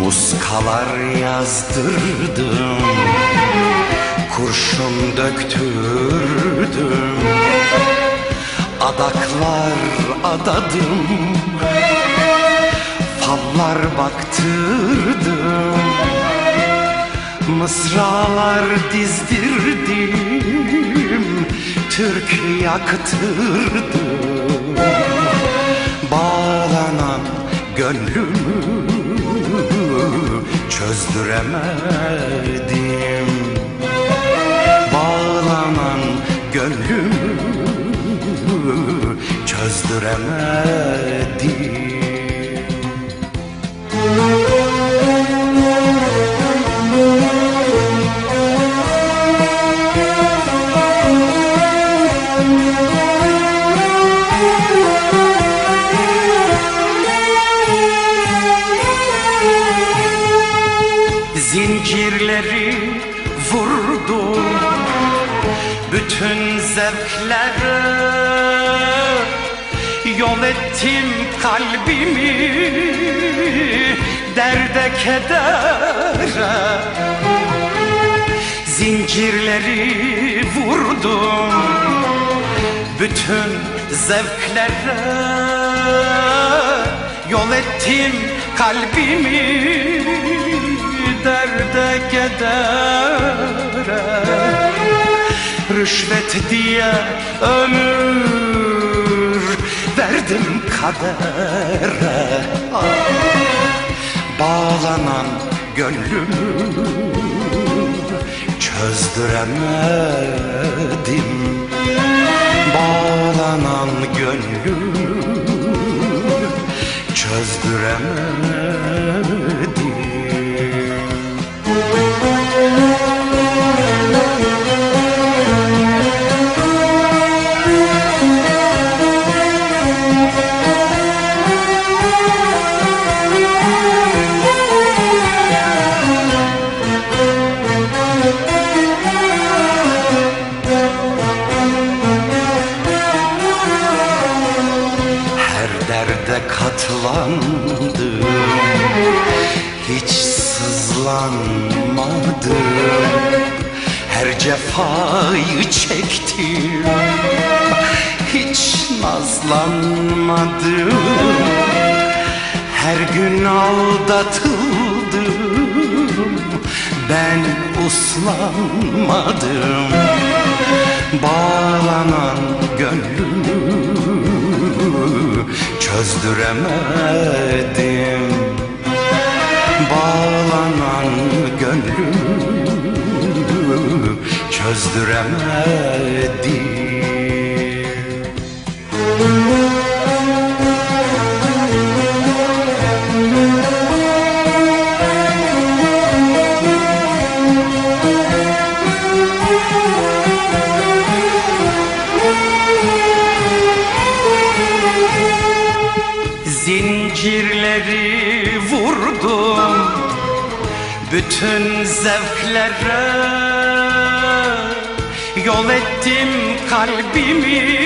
Muskalar yazdırdım Kurşun döktürdüm. Adaklar adadım Fallar baktırdım. Mısralar dizdirdim Türk yaktırdım. Bağlanan gönlümü çözdüremedim çözdüremedim Zincirleri vurdum Bütün zevklere Yol ettim kalbimi Derde kedere. Zincirleri vurdum Bütün zevklere. Yol ettim kalbimi Derde kedere. Rüşvet diye ömür Verdim kadere. Ah, Bağlanan gönlümü çözdüremedim. Bağlanan gönlümü çözdüremedim derde katlandım Hiç sızlanmadım Her cefayı çektim Hiç nazlanmadım Her gün aldatıldım Ben uslanmadım. Bağlanan gönlümü çözdüremedim Bağlanan gönlümü çözdüremedim Zincirleri vurdum. Bütün zevklere Yol ettim kalbimi.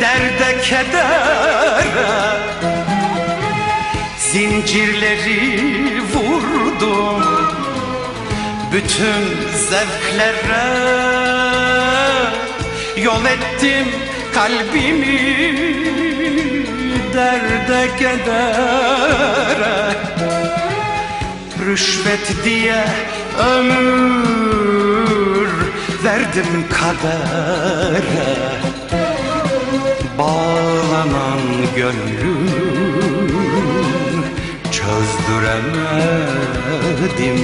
Derde kedere Zincirleri vurdum. Bütün zevklere Yol ettim kalbimi Derde kedere Rüşvet diye ömür Verdim kadere. Bağlanan gönlüm Çözdüremedim